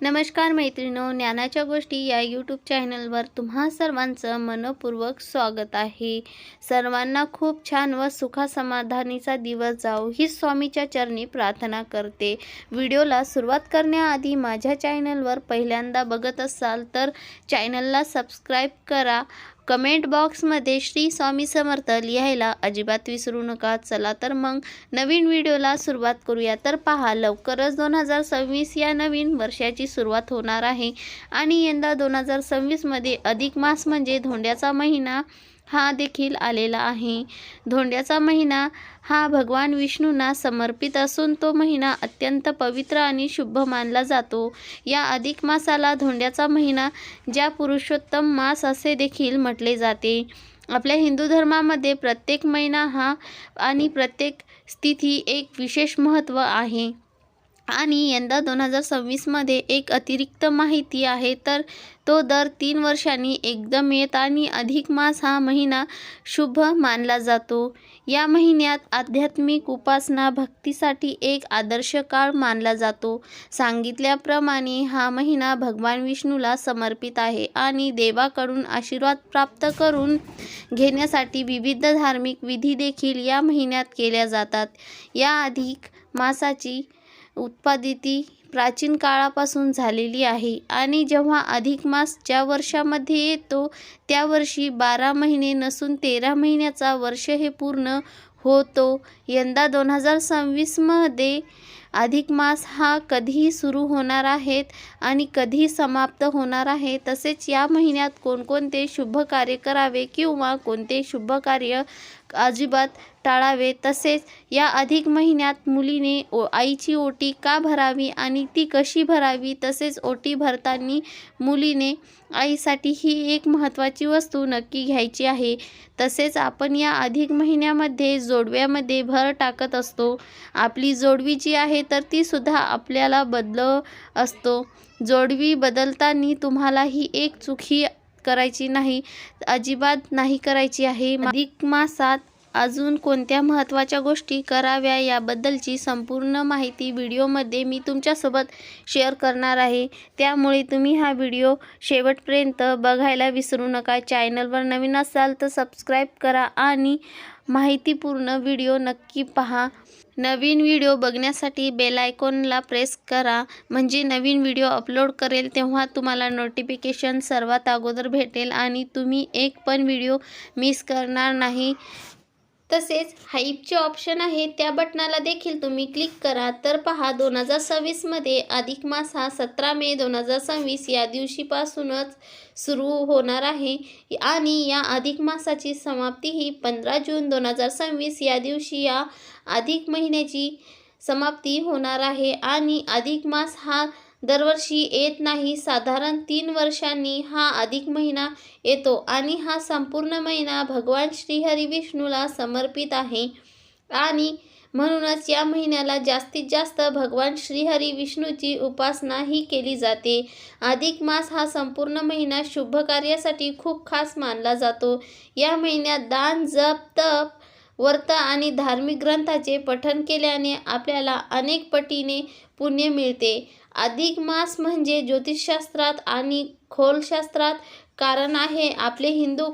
नमस्कार मैत्रिणो ज्ञानाच्या गोष्टी या यूट्यूब चॅनलवर तुम्हा सर्वांचं मनपूर्वक स्वागत आहे. सर्वांना खूप छान व सुखासमाधानीचा दिवस जाओ ही स्वामीच्या चरणी प्रार्थना करते. व्हिडिओला सुरुवात करण्याआधी माझ्या चॅनलवर पहिल्यांदा बघत असाल तर चॅनलला सबस्क्राईब करा कमेंट बॉक्समध्ये श्री स्वामी समर्थ लिहायला अजिबात विसरू नका. चला तर मग नवीन व्हिडिओला सुरुवात करूया. तर पहा लवकरच दोन हजार सव्वीस या नवीन वर्षाची सुरुवात होणार आहे. आणि यंदा दोन हजार सव्वीसमध्ये अधिक मास म्हणजे धोंड्याचा महिना हा देखील आलेला आहे. धोंड्याचा महिना हा भगवान विष्णूंना समर्पित असून तो महिना अत्यंत पवित्र आणि शुभ मानला जातो. या अधिक मासाला धोंड्याचा महिना ज्या पुरुषोत्तम मास असे देखील म्हटले जाते. आपल्या हिंदू धर्मामध्ये प्रत्येक महिना हा आणि प्रत्येक स्थिती एक विशेष महत्त्व आहे. आणि यंदा दोन हजार सव्वीसमध्ये एक अतिरिक्त माहिती आहे तर तो दर तीन वर्षांनी एकदम येत आणि अधिक मास हा महिना शुभ मानला जातो. या महिन्यात आध्यात्मिक उपासना भक्तीसाठी एक आदर्श काळ मानला जातो. सांगितल्याप्रमाणे हा महिना भगवान विष्णूला समर्पित आहे आणि देवाकडून आशीर्वाद प्राप्त करून घेण्यासाठी विविध धार्मिक विधी देखील या महिन्यात केल्या जातात. या अधिक मासाची उत्पादिती प्राचीन काळापासून झालेली आहे आणि जेव्हा अधिक मास ज्या वर्षामध्ये येतो त्या वर्षी बारा महिने नसून तेरा महिन्याचा वर्ष हे पूर्ण होतो. यंदा दोन हजार सव्वीसमध्ये अधिक मास हा कधी सुरू होणार आहेत आणि कधी समाप्त होणार आहे तसेच या महिन्यात कोणकोणते शुभ कार्य करावे किंवा कोणते शुभ कार्य अजिबात टाळावे. तसेच या अधिक महिन्यात मुलीने ओ आईची ओटी का भरावी आणि ती कशी भरावी? तसेच ओटी भरताना मुलीने आईसाठी ही एक महत्त्वाची वस्तू नक्की घ्यायची आहे. तसेच आपण या अधिक महिन्यामध्ये जोडव्यामध्ये भर टाकत असतो. आपली जोडवी जी आहे तर तीसुद्धा आपल्याला बदल असतो. जोडवी बदलताना तुम्हाला ही एक चुकी करायची नाही अजिबात नाही करायची आहे. अधिक मासात अजून कोणत्या महत्त्वाच्या गोष्टी कराव्या याबद्दलची संपूर्ण माहिती व्हिडिओमध्ये मी तुमच्यासोबत शेअर करणार आहे. त्यामुळे तुम्ही हा व्हिडिओ शेवटपर्यंत बघायला विसरू नका. चॅनलवर नवीन असाल तर सबस्क्राईब करा आणि माहितीपूर्ण व्हिडिओ नक्की पहा. नवीन व्हिडिओ बघण्यासाठी बेल आयकॉनला प्रेस करा. म्हणजे नवीन व्हिडिओ अपलोड करेल तेव्हा तुम्हाला नोटिफिकेशन सर्वात अगोदर भेटेल आणि तुम्ही एक पण व्हिडिओ मिस करणार नाही. तसेच हाईपचे ऑप्शन आहे त्या बटनाला देखील तुम्ही क्लिक करा. तर पहा दोन हजार सव्वीसमध्ये अधिक मास हा सतरा मे दोन हजार सव्वीस या दिवशीपासूनच सुरू होणार आहे. आणि या अधिक मासाची समाप्ती ही पंधरा जून दोन हजार सव्वीस या दिवशी या अधिक महिन्याची समाप्ती होणार आहे. आणि अधिक मास हा दरवर्षी येत नाही. साधारण तीन वर्षांनी हा अधिक महिना येतो आणि हा संपूर्ण महिना भगवान श्रीहरी विष्णूला समर्पित आहे. आणि म्हणूनच या महिन्याला जास्तीत जास्त भगवान श्रीहरी विष्णूची उपासना ही केली जाते. अधिक मास हा संपूर्ण महिना शुभ कार्यासाठी खूप खास मानला जातो. या महिन्यात दान जप तप व्रत आणि धार्मिक ग्रंथाचे पठन केल्याने आपल्याला अनेक पटीने पुण्य मिळते. अधिक मास म्हणजे ज्योतिषशास्त्रात आणि खोलशास्त्रात कारण आहे. आपले हिंदू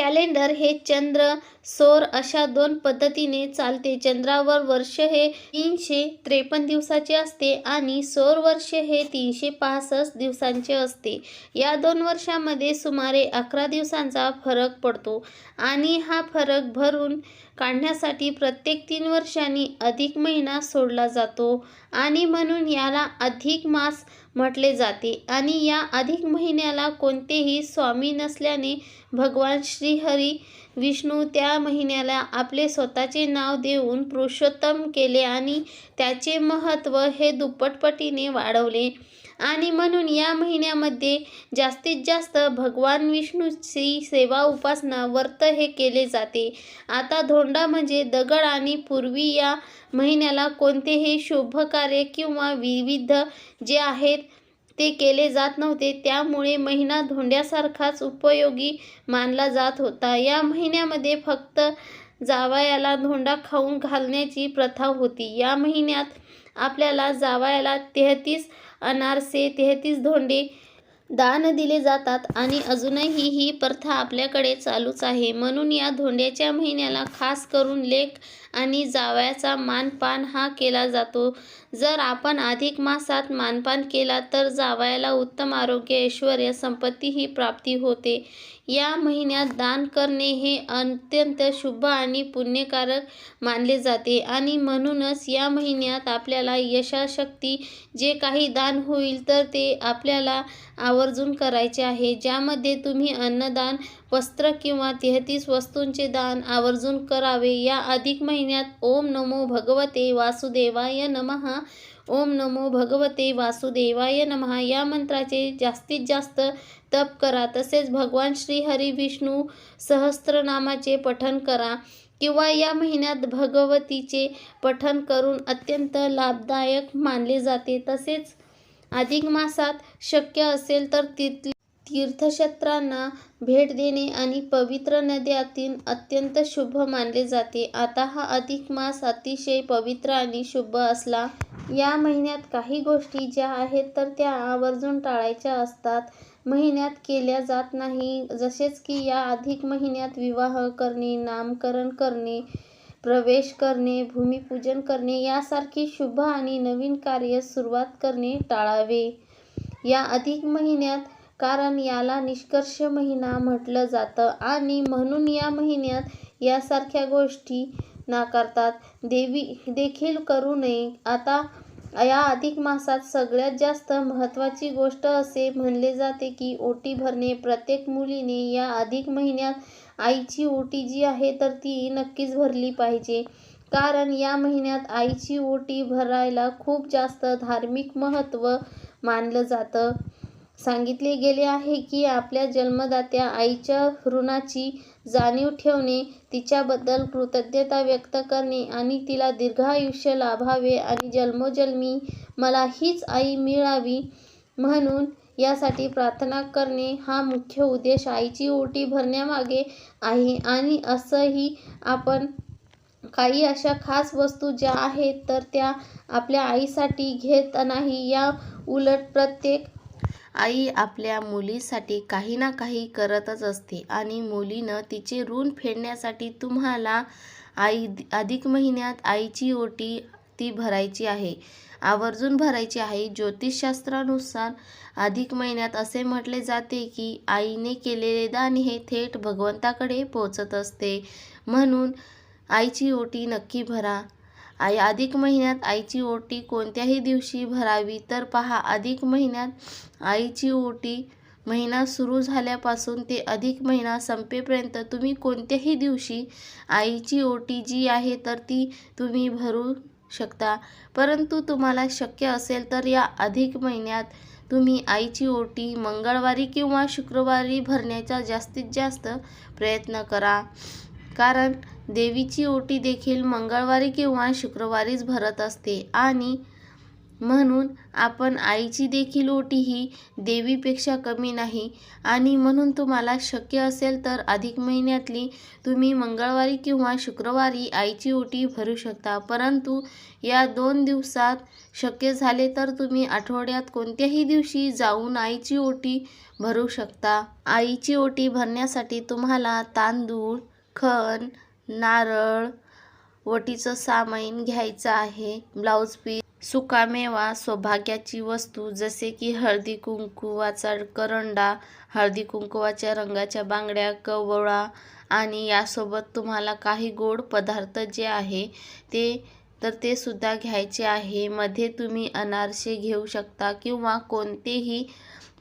कॅलेंडर हे चंद्र सौर अशा दोन पद्धतीने चालते. चंद्रावर वर्ष हे तीनशे त्रेपन्न दिवसाचे असते आणि सौर वर्ष हे तीनशे पासष्ट दिवसांचे असते. या दोन वर्षामध्ये सुमारे अकरा दिवसांचा फरक पडतो आणि हा फरक भरून काढण्यासाठी प्रत्येक तीन वर्षांनी अधिक महिना सोडला जातो आणि म्हणून याला अधिक मास म्हटले जाते. आणि या अधिक महिन्याला कोणतेही स्वामी नसल्याने भगवान श्रीहरी विष्णू त्या महिन्याला आपले स्वतःचे नाव देऊन पुरुषोत्तम केले आणि त्याचे महत्त्व हे दुप्पटपटीने वाढवले. आणि म्हणून या महिन्यामध्ये जास्तीत जास्त भगवान विष्णूची सेवा उपासना व्रत हे केले जाते. आता धोंडा म्हणजे दगड आणि पूर्वी या महिन्याला कोणतेही शुभ कार्य किंवा विविध जे आहेत ते केले जात नव्हते. त्यामुळे महिना धोंड्यासारखाच उपयोगी मानला जात होता. या महिन्यामध्ये फक्त जावयाला धोंडा खाऊन घालण्याची प्रथा होती. या महिन्यात आपल्याला जावयाला तेहतीस अनारसे तेहतीस धोंडे दान दिले जातात आणि अजूनही ही प्रथा आपल्याकडे चालूच आहे. म्हणून या धोंड्याच्या महिन्याला खास करून लेक आणि जावयाचा मानपान हा केला जातो. जर आपण अधिक मासात मानपान केला तर जावयाला उत्तम आरोग्य ऐश्वर संपत्ती ही प्राप्ती होते. या महिन्यात दान करणे हे अत्यंत शुभ आणि पुण्यकारक मानले जाते आणि म्हणूनच या महिन्यात आपल्याला यशाशक्ती जे काही दान होईल तर ते आपल्याला आवर्जून करायचे आहे ज्यामध्ये तुम्ही अन्नदान वस्त्र किंवा तेहतीस वस्तूंचे दान आवर्जून करावे. या अधिक महिन्यात ओम नमो भगवते वासुदेवाय नमः. ओम नमो भगवते वासुदेवाय नमः. या मंत्राचे जास्तीत जास्त तप करा. तसेच भगवान श्री हरी विष्णू सहस्त्रनामाचे पठन करा किंवा या महिन्यात भगवतीचे पठन करून अत्यंत लाभदायक मानले जाते. तसेच अधिक मासात शक्य असेल तर तिथली तीर्थक्षेत्रांना भेट देणे आणि पवित्र नद्यातील अत्यंत शुभ मानले जाते. आता हा अधिक मास अतिशय पवित्र आणि शुभ असला या महिन्यात काही गोष्टी ज्या आहेत तर त्या आवर्जून टाळायच्या असतात. महिन्यात केल्या जात नाही जसेच की या अधिक महिन्यात विवाह करणे नामकरण करणे प्रवेश करणे भूमिपूजन करणे यासारखी शुभ आणि नवीन कार्य सुरुवात करणे टाळावे. या अधिक महिन्यात कारण याला निष्कर्ष महिना म्हटलं जातं आणि म्हणून या महिन्यात यासारख्या गोष्टी नाकारतात. देवी देखील करू नये. आता या अधिक मासात सगळ्यात जास्त महत्त्वाची गोष्ट असे म्हणले जाते की ओटी भरणे. प्रत्येक मुलीने या अधिक महिन्यात आईची ओटी जी आहे तर ती नक्कीच भरली पाहिजे. कारण या महिन्यात आईची ओटी भरायला खूप जास्त धार्मिक महत्त्व मानलं जातं. सांगितले गेले आहे की आपल्या जन्मदात्या आईच्या ऋणाची जाणीव ठेवणे तिच्याबद्दल कृतज्ञता व्यक्त करणे आणि तिला दीर्घायुष्य लाभावे आणि जन्मोजन्मी मला हीच आई मिळावी म्हणून यासाठी प्रार्थना करणे हा मुख्य उद्देश आईची ओटी भरण्यामागे आहे आणि असंही आपण काही अशा खास वस्तू ज्या आहेत तर त्या आपल्या आईसाठी घेत नाही. या उलट प्रत्येक आई आपल्या मुलीसाठी काही ना काही करतच असते आणि मुलीनं तिचे ऋण फेडण्यासाठी तुम्हाला आई अधिक महिन्यात आईची ओटी ती भरायची आहे. आवर्जून भरायची आहे. ज्योतिषशास्त्रानुसार अधिक महिन्यात असे म्हटले जाते की आईने केलेले दान हे थेट भगवंताकडे पोचत असते. म्हणून आईची ओटी नक्की भरा. आई अधिक महिन्यात आईची ओटी कोणत्याही दिवशी भरावी? तर पहा अधिक महिन्यात आईची ओटी महिना सुरू झाल्यापासून ते अधिक महिना संपेपर्यंत तुम्ही कोणत्याही दिवशी आईची ओटी जी आहे तर ती तुम्ही भरू शकता. परंतु तुम्हाला शक्य असेल तर या अधिक महिन्यात तुम्ही आईची ओटी मंगळवारी किंवा शुक्रवारी भरण्याचा जास्तीत जास्त प्रयत्न करा. कारण देवीची ओटी देखील मंगळवारी किंवा शुक्रवारीच भरत असते. आणि म्हणून आपण आईची देखील ओटी ही देवीपेक्षा कमी नाही. आणि म्हणून तुम्हाला शक्य असेल तर अधिक महिन्यातली तुम्ही मंगळवारी किंवा शुक्रवारी आईची ओटी भरू शकता. परंतु या दोन दिवसात शक्य झाले तर तुम्ही आठवड्यात कोणत्याही दिवशी जाऊन आईची ओटी भरू शकता. आईची ओटी भरण्यासाठी तुम्हाला तांदूळ खण नारळ वटीचं सामान घ्यायचं आहे. ब्लाऊज पीस सुकामेवा सौभाग्याची वस्तू जसे की हळदी कुंकुवाचा करंडा हळदी कुंकुवाच्या रंगाच्या बांगड्या कवळा आणि यासोबत तुम्हाला काही गोड पदार्थ जे आहे ते तर ते सुद्धा घ्यायचे आहे. मध्ये तुम्ही अनारसे घेऊ शकता किंवा कोणतेही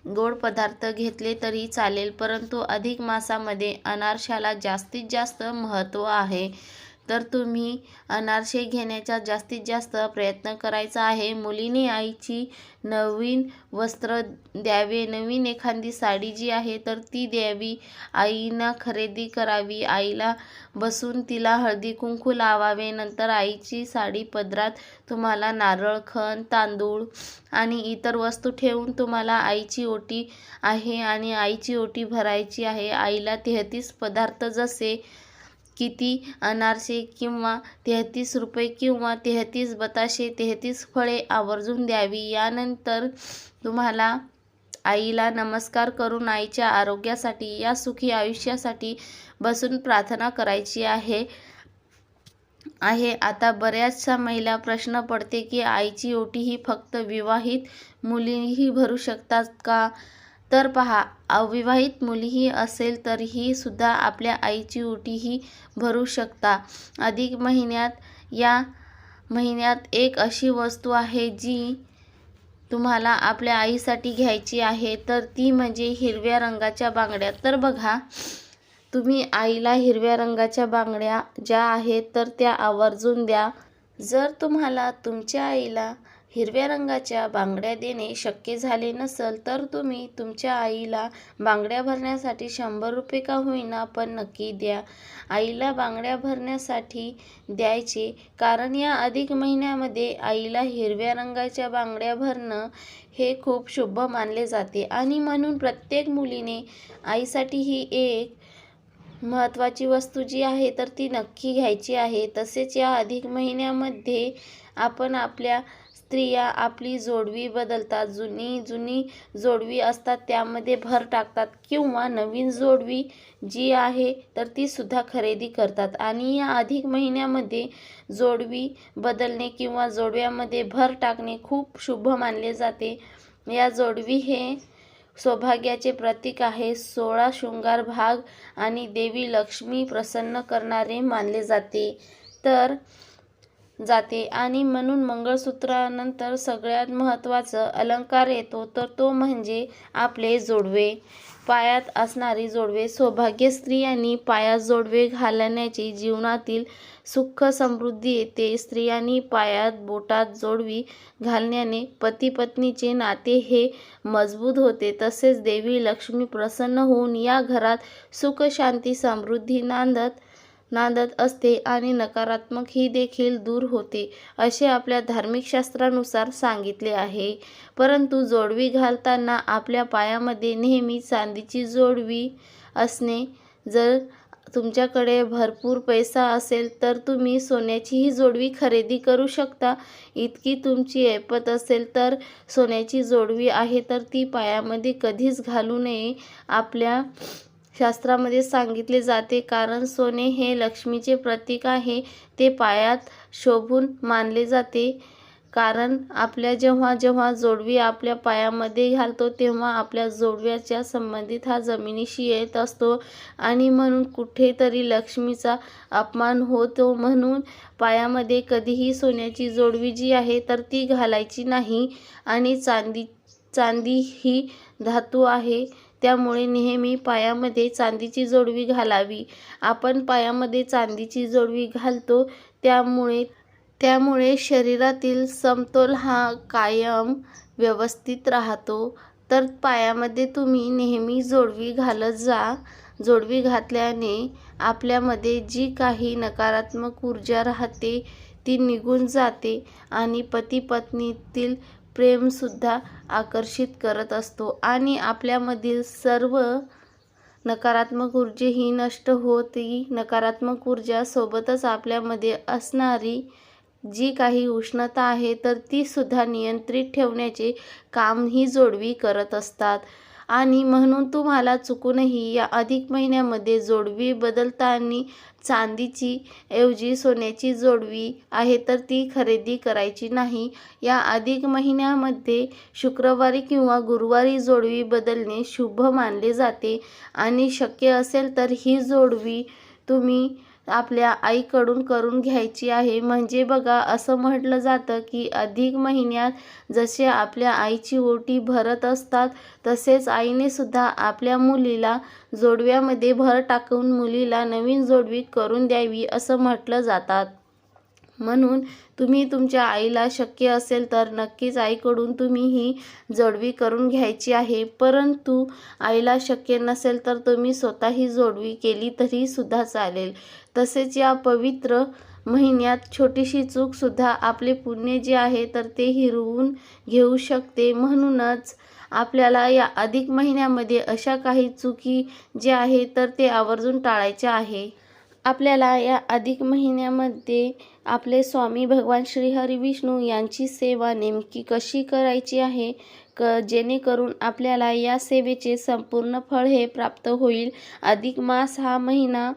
गोड पदार्थ घेतले तरी चालेल परंतु अधिक मांसामध्ये अनारशाला जास्तीत जास्त महत्त्व आहे. तर तुम्ही अनारसे घेण्याचा जास्तीत जास्त प्रयत्न करायचा आहे. मुलीने आईची नवीन वस्त्र द्यावे. नवीन एखादी साडी जी आहे तर ती द्यावी. आईना खरेदी करावी. आईला बसून तिला हळदी कुंकू लावावे. नंतर आईची साडी पदरात तुम्हाला नारळ खण तांदूळ आणि इतर वस्तू ठेवून तुम्हाला आईची ओटी आहे आणि आईची ओटी भरायची आहे. आईला तेहतीस पदार्थ जसे किती अनारसे किंवा तेहतीस रुपये किंवा तेहतीस बताशे तेहतीस फळे आवर्जून द्यावी. यानंतर तुम्हाला आईला नमस्कार करून आईच्या आरोग्यासाठी या सुखी आयुष्यासाठी बसून प्रार्थना करायची आहे. आहे. आता बऱ्याचशा महिला प्रश्न पडते की आईची ओटी ही फक्त विवाहित मुलीही भरू शकतात का? तर पहा अविवाहित मुलीही असेल तरीही सुद्धा आपल्या आईची उटीही भरू शकता. अधिक महिन्यात या महिन्यात एक अशी वस्तू आहे जी तुम्हाला आपल्या आईसाठी घ्यायची आहे तर ती म्हणजे हिरव्या रंगाच्या बांगड्या. तर बघा तुम्ही आईला हिरव्या रंगाच्या बांगड्या ज्या आहेत तर त्या आवर्जून द्या. जर तुम्हाला तुमच्या आईला हिरव्या रंगाच्या बांगड्या देणे शक्य झाले नसेल तर तुम्ही तुमच्या आईला बांगड्या भरण्यासाठी शंभर रुपये का होईना पण नक्की द्या. आईला बांगड्या भरण्यासाठी द्यायचे कारण या अधिक महिन्यामध्ये आईला हिरव्या रंगाच्या बांगड्या भरणं हे खूप शुभ मानले जाते. आणि म्हणून प्रत्येक मुलीने आईसाठी ही एक महत्त्वाची वस्तू जी आहे तर ती नक्की घ्यायची आहे. तसेच या अधिक महिन्यामध्ये आपण आपल्या स्त्रिया आपली जोडवी बदलतात. जुनी जुनी जोडवी असतात त्यामध्ये भर टाकतात किंवा नवीन जोडवी जी आहे तर ती सुद्धा खरेदी करतात. आणि या अधिक महिन्यामध्ये जोडवी बदलणे किंवा जोडव्यामध्ये भर टाकणे खूप शुभ मानले जाते. या जोडवी हे सौभाग्याचे प्रतीक आहे. सोळा शृंगार भाग आणि देवी लक्ष्मी प्रसन्न करणारे मानले जाते. तर जाते आणि म्हणून मंगळसूत्रानंतर सगळ्यात महत्त्वाचं अलंकार येतो तर तो म्हणजे आपले जोडवे. पायात असणारी जोडवे सौभाग्य स्त्रियांनी पायात जोडवे घालण्याची जीवनातील सुख समृद्धी येते. स्त्रियांनी पायात बोटात जोडवी घालण्याने पती पत्नीचे नाते हे मजबूत होते. तसेच देवी लक्ष्मी प्रसन्न होऊन या घरात सुख शांती समृद्धी नांदत नांदत असते आणि नकारात्मक ही देखील दूर होते असे आपल्या धार्मिक शास्त्रानुसार सांगितले आहे. परंतु जोडवी घालताना आपल्या पायामध्ये नेहमी चांदीची जोडवी असणे जर तुमच्याकडे भरपूर पैसा असेल तर तुम्ही सोन्याचीही जोडवी खरेदी करू शकता. इतकी तुमची ऐपत असेल तर सोन्याची जोडवी आहे तर ती पायामध्ये कधीच घालू नये. आपल्या शास्त्रामध्ये सांगितले जाते कारण सोने हे लक्ष्मीचे प्रतीक आहे ते पायात शोभून मानले जाते. कारण आपल्या जेव्हा जेव्हा जोडवी आपल्या पायामध्ये घालतो तेव्हा आपल्या जोडव्याच्या संबंधित हा जमिनीशी येत असतो आणि म्हणून कुठेतरी लक्ष्मीचा अपमान होतो. म्हणून पायामध्ये कधीही सोन्याची जोडवी जी आहे तर ती घालायची नाही. आणि चांदी चांदी ही धातू आहे. त्यामुळे नेहमी पायामध्ये चांदीची जोडवी घालावी. आपण पायामध्ये चांदीची जोडवी घालतो त्यामुळे त्यामुळे शरीरातील समतोल हा कायम व्यवस्थित राहतो. तर पायामध्ये तुम्ही नेहमी जोडवी घालत जा. जोडवी घातल्याने आपल्यामध्ये जी काही नकारात्मक ऊर्जा राहते ती निघून जाते आणि पती पत्नीतील प्रेमसुद्धा आकर्षित करत असतो आणि आपल्यामधील सर्व नकारात्मक ऊर्जा ही नष्ट होती नकारात्मक ऊर्जा सोबतच आपल्यामध्ये असणारी जी काही उष्णता आहे तर तीसुद्धा नियंत्रित ठेवण्याचे काम ही जोडवी करत असतात. आणि म्हणून तुम्हाला चुकूनही या अधिक महिन्यामध्ये जोडवी बदलताना चांदीची ऐवजी सोन्याची जोडवी आहे तर ती खरेदी करायची नाही. या अधिक महिन्यामध्ये शुक्रवारी किंवा गुरुवारी जोडवी बदलणे शुभ मानले जाते आणि शक्य असेल तर ही जोडवी तुम्ही आपल्या आईकडून करून घ्यायची आहे. म्हणजे बघा असं म्हटलं जातं की अधिक महिन्यात जसे आपल्या आईची ओटी भरत असतात तसेच आईने सुद्धा आपल्या मुलीला जोडव्यामध्ये भर टाकून मुलीला नवीन जोडवी करून द्यावी असं म्हटलं जातात. म्हणून तुम्ही तुमच्या आईला शक्य असेल तर नक्कीच आईकडून तुम्ही ही जोडवी करून घ्यायची आहे. परंतु आईला शक्य नसेल तर तुम्ही स्वतःही जोडवी केली तरी सुद्धा चालेल. तसेच या पवित्र महिन्यात छोटीशी चूकसुद्धा आपले पुण्य जे आहे तर ते हिरवून घेऊ शकते. म्हणूनच आपल्याला या अधिक महिन्यामध्ये अशा काही चुकी जे आहे तर ते आवर्जून टाळायच्या आहे. आपल्याला या अधिक महिन्यामध्ये आपले स्वामी भगवान श्री हरी विष्णू यांची सेवा नेमकी कशी करायची आहे? क जेणेकरून आपल्याला या सेवेचे संपूर्ण फळ हे प्राप्त होईल. अधिक मास हा महिना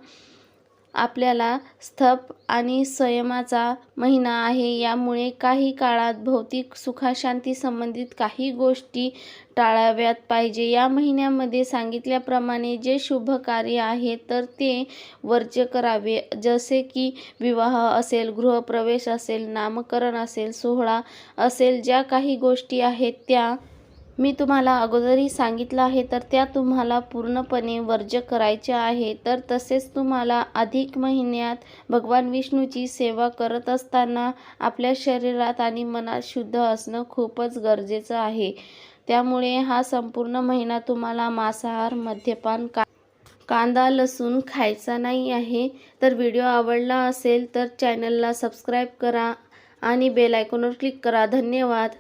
आपल्याला स्थप आणि संयमाचा महिना आहे. यामुळे काही काळात भौतिक सुखाशांती संबंधित काही गोष्टी टाळाव्यात पाहिजे. या महिन्यामध्ये सांगितल्याप्रमाणे जे शुभ कार्य आहे तर ते वर्ज्य करावे. जसे की विवाह असेल गृहप्रवेश असेल नामकरण असेल सोहळा असेल ज्या काही गोष्टी आहेत त्या मी तुम्हाला अगोदरही सांगितलं आहे तर त्या तुम्हाला पूर्णपणे वर्ज्य करायच्या आहे. तर तसेच तुम्हाला अधिक महिन्यात भगवान विष्णूची सेवा करत असताना आपल्या शरीरात आणि मनात शुद्ध असणं खूपच गरजेचं आहे. त्यामुळे हा संपूर्ण महिना तुम्हाला मांसाहार मद्यपान का कांदा लसूण खायचा नाही आहे. तर व्हिडिओ आवडला असेल तर चॅनलला सबस्क्राईब करा आणि बेल आयकॉनवर क्लिक करा. धन्यवाद.